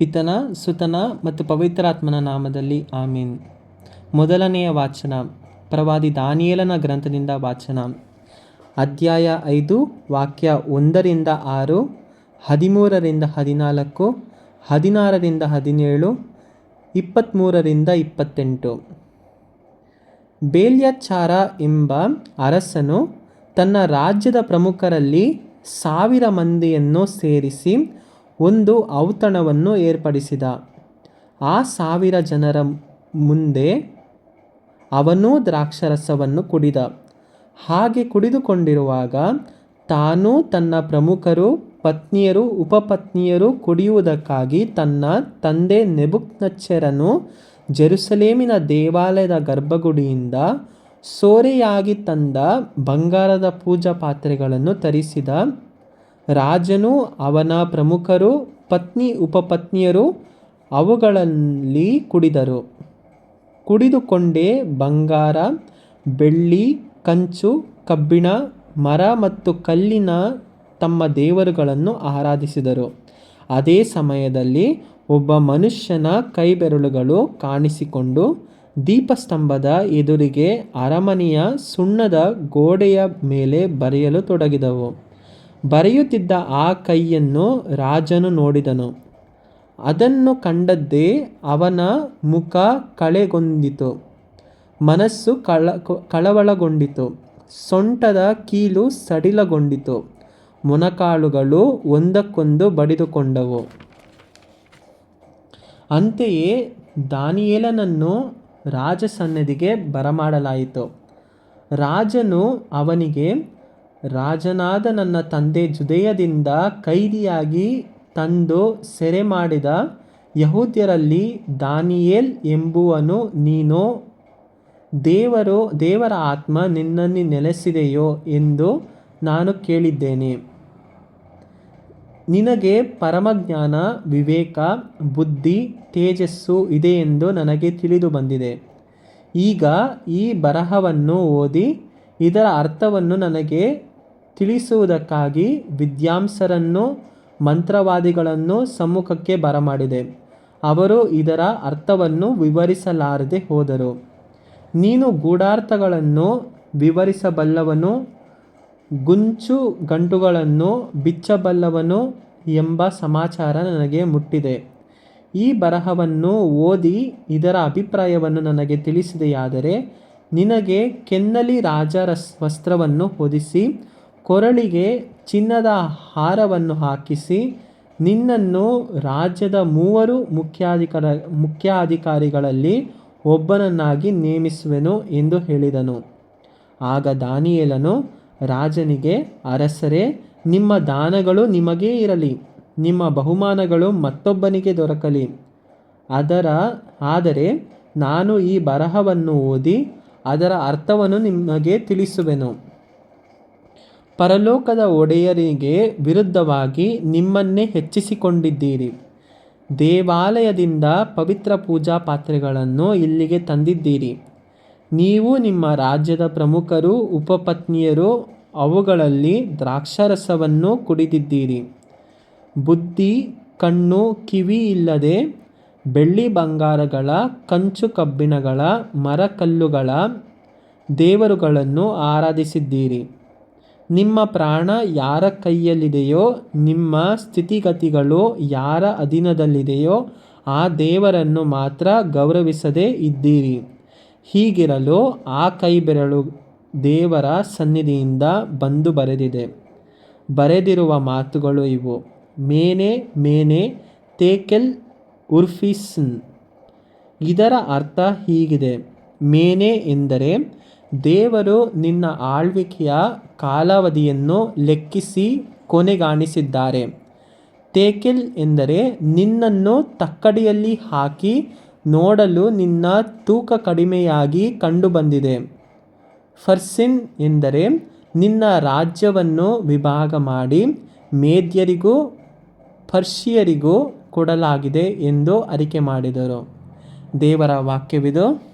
ಪಿತನ, ಸುತನ ಮತ್ತು ಪವಿತ್ರಾತ್ಮನ ನಾಮದಲ್ಲಿ ಆಮೀನ್. ಮೊದಲನೆಯ ವಾಚನ, ಪ್ರವಾದಿ ದಾನಿಯೇಲನ ಗ್ರಂಥದಿಂದ ವಾಚನ. ಅಧ್ಯಾಯ ಐದು, ವಾಕ್ಯ ಒಂದರಿಂದ ಆರು, ಹದಿಮೂರರಿಂದ ಹದಿನಾಲ್ಕು, ಹದಿನಾರರಿಂದ ಹದಿನೇಳು ಇಪ್ಪತ್ತ್ಮೂರರಿಂದ ಇಪ್ಪತ್ತೆಂಟು. ಬೇಲ್ಯಾಚಾರ ಎಂಬ ಅರಸನು ತನ್ನ ರಾಜ್ಯದ ಪ್ರಮುಖರಲ್ಲಿ ಸಾವಿರ ಮಂದಿಯನ್ನು ಸೇರಿಸಿ ಒಂದು ಔತಣವನ್ನು ಏರ್ಪಡಿಸಿದ. ಆ ಸಾವಿರ ಜನರ ಮುಂದೆ ಅವನೂ ದ್ರಾಕ್ಷರಸವನ್ನು ಕುಡಿದ. ಹಾಗೆ ಕುಡಿದುಕೊಂಡಿರುವಾಗ ತಾನೂ ತನ್ನ ಪ್ರಮುಖರು ಪತ್ನಿಯರು ಉಪಪತ್ನಿಯರು ಕುಡಿಯುವುದಕ್ಕಾಗಿ ತನ್ನ ತಂದೆ ನೆಬುಕ್ನಚ್ಚರನು ಜೆರುಸಲೇಮಿನ ದೇವಾಲಯದ ಗರ್ಭಗುಡಿಯಿಂದ ಸೋರೆಯಾಗಿ ತಂದ ಬಂಗಾರದ ಪೂಜಾ ಪಾತ್ರೆಗಳನ್ನು ತರಿಸಿದ. ರಾಜನು ಅವನ ಪ್ರಮುಖರು, ಪತ್ನಿ, ಉಪಪತ್ನಿಯರು ಅವುಗಳಲ್ಲಿ ಕುಡಿದರು. ಕುಡಿದುಕೊಂಡೇ ಬಂಗಾರ, ಬೆಳ್ಳಿ, ಕಂಚು, ಕಬ್ಬಿಣ, ಮರ ಮತ್ತು ಕಲ್ಲಿನ ತಮ್ಮ ದೇವರುಗಳನ್ನು ಆರಾಧಿಸಿದರು. ಅದೇ ಸಮಯದಲ್ಲಿ ಒಬ್ಬ ಮನುಷ್ಯನ ಕೈಬೆರಳುಗಳು ಕಾಣಿಸಿಕೊಂಡು ದೀಪಸ್ತಂಭದ ಎದುರಿಗೆ ಅರಮನೆಯ ಸುಣ್ಣದ ಗೋಡೆಯ ಮೇಲೆ ಬರೆಯಲು ತೊಡಗಿದವು. ಬರೆಯುತ್ತಿದ್ದ ಆ ಕೈಯನ್ನು ರಾಜನು ನೋಡಿದನು. ಅದನ್ನು ಕಂಡದ್ದೇ ಅವನ ಮುಖ ಕಳೆಗೊಂದಿತು ಮನಸ್ಸು ಕಳ, ಕಳವಳಗೊಂಡಿತು. ಸೊಂಟದ ಕೀಲು ಸಡಿಲಗೊಂಡಿತು. ಮೊಣಕಾಲುಗಳು ಒಂದಕ್ಕೊಂದು ಬಡಿದುಕೊಂಡವು. ಅಂತೆಯೇ ದಾನಿಯೇಲನನ್ನು ರಾಜಸನ್ನದಿಗೆ ಬರಮಾಡಲಾಯಿತು. ರಾಜನು ಅವನಿಗೆ ರಾಜನಾದ ನನ್ನ ತಂದೆ ಜುದೆಯದಿಂದ ಕೈದಿಯಾಗಿ ತಂದು ಸೆರೆ ಮಾಡಿದ ಯಹೂದ್ಯರಲ್ಲಿ ದಾನಿಯೇಲ್ ಎಂಬುವನು ನೀನು, ದೇವರು ದೇವರ ಆತ್ಮ ನಿನ್ನಲ್ಲಿ ನೆಲೆಸಿದೆಯೋ ಎಂದು ನಾನು ಕೇಳಿದ್ದೇನೆ. ನಿನಗೆ ಪರಮಜ್ಞಾನ, ವಿವೇಕ, ಬುದ್ಧಿ, ತೇಜಸ್ಸು ಇದೆ ಎಂದು ನನಗೆ ತಿಳಿದು ಬಂದಿದೆ. ಈಗ ಈ ಬರಹವನ್ನು ಓದಿ ಇದರ ಅರ್ಥವನ್ನು ನನಗೆ ತಿಳಿಸುವುದಕ್ಕಾಗಿ ವಿದ್ಯಾಂಸರನ್ನು ಮಂತ್ರವಾದಿಗಳನ್ನು ಸಮ್ಮುಖಕ್ಕೆ ಬರಮಾಡಿದೆ. ಅವರು ಇದರ ಅರ್ಥವನ್ನು ವಿವರಿಸಲಾರದೆ ಹೋದರು. ನೀನು ಗೂಢಾರ್ಥಗಳನ್ನು ವಿವರಿಸಬಲ್ಲವನು, ಗುಂಚು ಗಂಟುಗಳನ್ನು ಬಿಚ್ಚಬಲ್ಲವನು ಎಂಬ ಸಮಾಚಾರ ನನಗೆ ಮುಟ್ಟಿದೆ. ಈ ಬರಹವನ್ನು ಓದಿ ಇದರ ಅಭಿಪ್ರಾಯವನ್ನು ನನಗೆ ತಿಳಿಸಿದೆಯಾದರೆ, ನಿನಗೆ ಕೆನ್ನಲಿ ರಾಜರ ವಸ್ತ್ರವನ್ನು ಹೊದಿಸಿ ಕೊರಳಿಗೆ ಚಿನ್ನದ ಹಾರವನ್ನು ಹಾಕಿಸಿ, ನಿನ್ನನ್ನು ರಾಜ್ಯದ ಮೂವರು ಮುಖ್ಯಾಧಿಕಾರ, ಮುಖ್ಯಾಧಿಕಾರಿಗಳಲ್ಲಿ ಒಬ್ಬನನ್ನಾಗಿ ನೇಮಿಸುವೆನು ಎಂದು ಹೇಳಿದನು. ಆಗ ದಾನಿಯೇಲನು, ರಾಜನಿಗೆ, ಅರಸರೇ, ನಿಮ್ಮ ದಾನಗಳು ನಿಮಗೇ ಇರಲಿ, ನಿಮ್ಮ ಬಹುಮಾನಗಳು ಮತ್ತೊಬ್ಬನಿಗೆ ದೊರಕಲಿ. ಅದರ, ಆದರೆ ನಾನು ಈ ಬರಹವನ್ನು ಓದಿ, ಅದರ ಅರ್ಥವನ್ನು ನಿಮಗೆ ತಿಳಿಸುವೆನು. ಪರಲೋಕದ ಒಡೆಯರಿಗೆ ವಿರುದ್ಧವಾಗಿ ನಿಮ್ಮನ್ನೇ ಹೆಚ್ಚಿಸಿಕೊಂಡಿದ್ದೀರಿ. ದೇವಾಲಯದಿಂದ ಪವಿತ್ರ ಪೂಜಾ ಪಾತ್ರೆಗಳನ್ನು ಇಲ್ಲಿಗೆ ತಂದಿದ್ದೀರಿ. ನೀವು ನಿಮ್ಮ ರಾಜ್ಯದ ಪ್ರಮುಖರು, ಉಪಪತ್ನಿಯರು, ಅವುಗಳಲ್ಲಿ ದ್ರಾಕ್ಷಾರಸವನ್ನು ಕುಡಿದಿದ್ದೀರಿ. ಬುದ್ಧಿ ಕಣ್ಣು, ಕಿವಿ ಇಲ್ಲದೆ ಬೆಳ್ಳಿ ಬಂಗಾರಗಳ, ಕಂಚು ಕಬ್ಬಿಣಗಳ, ಮರಕಲ್ಲುಗಳ ದೇವರುಗಳನ್ನು ಆರಾಧಿಸಿದ್ದೀರಿ. ನಿಮ್ಮ ಪ್ರಾಣ ಯಾರ ಕೈಯಲ್ಲಿದೆಯೋ, ನಿಮ್ಮ ಸ್ಥಿತಿಗತಿಗಳು ಯಾರ ಅಧೀನದಲ್ಲಿದೆಯೋ, ಆ ದೇವರನ್ನು ಮಾತ್ರ ಗೌರವಿಸದೇ ಇದ್ದೀರಿ. ಹೀಗಿರಲು ಆ ಕೈಬೆರಳು ದೇವರ ಸನ್ನಿಧಿಯಿಂದ ಬಂದು ಬರೆದಿದೆ. ಬರೆದಿರುವ ಮಾತುಗಳು ಇವು. ಮೇನೆ ಮೇನೆ, ತೇಕೆಲ್, ಉರ್ಫಿಸ್ನ್. ಇದರ ಅರ್ಥ ಹೀಗಿದೆ. ಮೇನೆ ಎಂದರೆ ದೇವರು ನಿನ್ನ ಆಳ್ವಿಕೆಯ ಕಾಲಾವಧಿಯನ್ನು ಲೆಕ್ಕಿಸಿ ಕೊನೆಗಾಣಿಸಿದ್ದಾರೆ. ತೇಕಿಲ್ ಎಂದರೆ ನಿನ್ನನ್ನು ತಕ್ಕಡಿಯಲ್ಲಿ ಹಾಕಿ ನೋಡಲು ನಿನ್ನ ತೂಕ ಕಡಿಮೆಯಾಗಿ ಕಂಡುಬಂದಿದೆ. ಫರ್ಸಿನ್ ಎಂದರೆ ನಿನ್ನ ರಾಜ್ಯವನ್ನು ವಿಭಾಗ ಮಾಡಿ ಮೇದ್ಯರಿಗೂ ಪರ್ಷಿಯರಿಗೂ ಕೊಡಲಾಗಿದೆ ಎಂದು ಅರಿಕೆ ಮಾಡಿದರು. ದೇವರ ವಾಕ್ಯವಿದು.